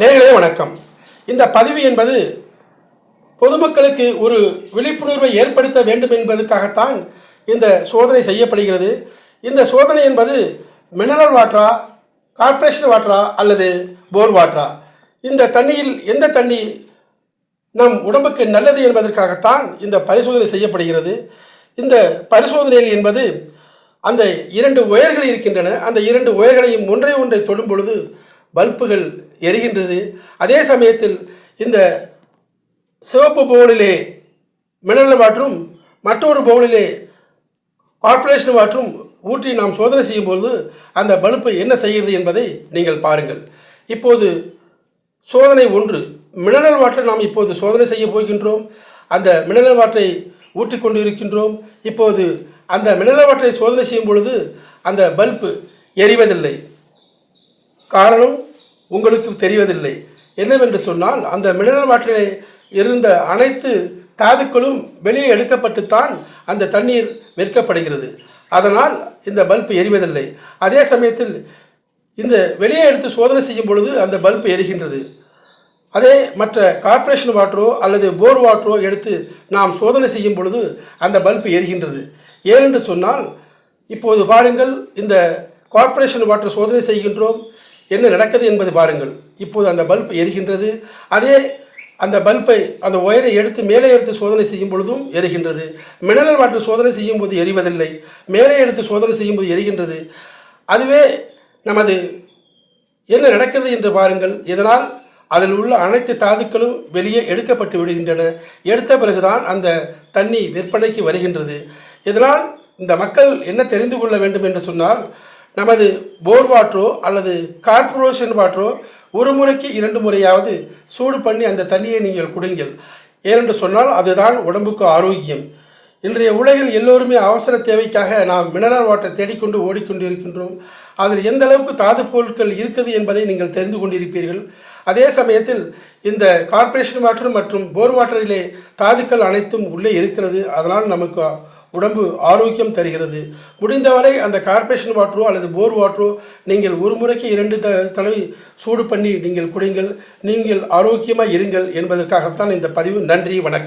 நேர்களே வணக்கம். இந்த பதிவு என்பது பொதுமக்களுக்கு ஒரு விழிப்புணர்வை ஏற்படுத்த வேண்டும் என்பதற்காகத்தான் இந்த சோதனை செய்யப்படுகிறது. இந்த சோதனை என்பது மினரல் வாட்டரா கார்ப்பரேஷன் வாட்டரா அல்லது போர் வாட்டரா? இந்த தண்ணியில் எந்த தண்ணி நம் உடம்புக்கு நல்லது என்பதற்காகத்தான் இந்த பரிசோதனை செய்யப்படுகிறது. இந்த பரிசோதனையில் என்பது அந்த இரண்டு ஒயர்கள் இருக்கின்றன. அந்த இரண்டு உயர்களையும் ஒன்றை ஒன்றை தொடும் பொழுது பல்புகள் எரிகின்றது. அதே சமயத்தில் இந்த சிவப்பு பவுலிலே மினரல் வாட்டரும் மற்றொரு பவுலிலே கார்பரேஷன் வாட்டரும் ஊற்றி நாம் சோதனை செய்யும்பொழுது அந்த பல்பு என்ன செய்கிறது என்பதை நீங்கள் பாருங்கள். இப்போது சோதனை ஒன்று. மினரல் வாட்டர் நாம் இப்போது சோதனை செய்ய போகின்றோம். அந்த மினரல் வாட்டரை ஊற்றிக்கொண்டு இருக்கின்றோம் இப்போது அந்த மினரல் வாட்டரை சோதனை செய்யும் பொழுது அந்த பல்பு எரிவதில்லை. காரணம் உங்களுக்கு தெரிவதில்லை. என்னவென்று சொன்னால் அந்த மினரல் வாட்டரில் இருந்த அனைத்து தாதுக்களும் வெளியே எடுக்கப்பட்டுத்தான் அந்த தண்ணீர் விற்கப்படுகிறது. அதனால் இந்த பல்ப் எரிவதில்லை. அதே சமயத்தில் இந்த வெளியே எடுத்து சோதனை செய்யும் பொழுது அந்த பல்ப் எரிகின்றது. அதே மற்ற கார்ப்பரேஷன் வாட்டரோ அல்லது போர் வாட்டரோ எடுத்து நாம் சோதனை செய்யும் பொழுது அந்த பல்ப் எரிகின்றது. ஏனென்று சொன்னால் இப்போது பாருங்கள் இந்த கார்ப்பரேஷன் வாட்டர் சோதனை செய்கின்றோம். என்ன நடக்குது என்பது பாருங்கள். இப்போது அந்த பல்ப் எரிகின்றது. அதே அந்த பல்பை அந்த ஒயரை எடுத்து மேலே எடுத்து சோதனை செய்யும் பொழுதும் எரிகின்றது. மினரல் வாட்டர் சோதனை செய்யும் போது எரிவதில்லை. மேலே எடுத்து சோதனை செய்யும் போது எரிகின்றது. அதுவே நமது என்ன நடக்கிறது என்று பாருங்கள். இதனால் அதில் உள்ள அனைத்து தாதுக்களும் வெளியே எடுக்கப்பட்டு விடுகின்றன. எடுத்த பிறகுதான் அந்த தண்ணி விற்பனைக்கு வருகின்றது. இதனால் இந்த மக்கள் என்ன தெரிந்து கொள்ள வேண்டும் என்று சொன்னால் நமது போர் வாட்டரோ அல்லது கார்ப்பரேஷன் வாட்டரோ ஒரு முறைக்கு இரண்டு முறையாவது சூடு பண்ணி அந்த தண்ணியை நீங்கள் குடிங்கள். ஏனென்று சொன்னால் அதுதான் உடம்புக்கு ஆரோக்கியம். இன்றைய உலகில் எல்லோருமே அவசர தேவைக்காக நாம் மினரல் வாட்டர் தேடிக்கொண்டு ஓடிக்கொண்டு இருக்கின்றோம் அதில் எந்த அளவுக்கு தாது பொருட்கள் இருக்குது என்பதை நீங்கள் தெரிந்து கொண்டிருப்பீர்கள். அதே சமயத்தில் இந்த கார்ப்பரேஷன் வாட்டர் மற்றும் போர் வாட்டரிலே தாதுக்கள் அனைத்தும் உள்ளே இருக்கிறது. அதனால் நமக்கு உடம்பு ஆரோக்கியம் தருகிறது. முடிந்தவரை அந்த கார்ப்பரேஷன் வாட்டரோ அல்லது போர் வாட்டரோ நீங்கள் ஒரு முறைக்கு இரண்டு த தடவை சூடு பண்ணி நீங்கள் குடிங்கள். நீங்கள் ஆரோக்கியமாக இருங்கள் என்பதற்காகத்தான் இந்த பதிவு. நன்றி வணக்கம்.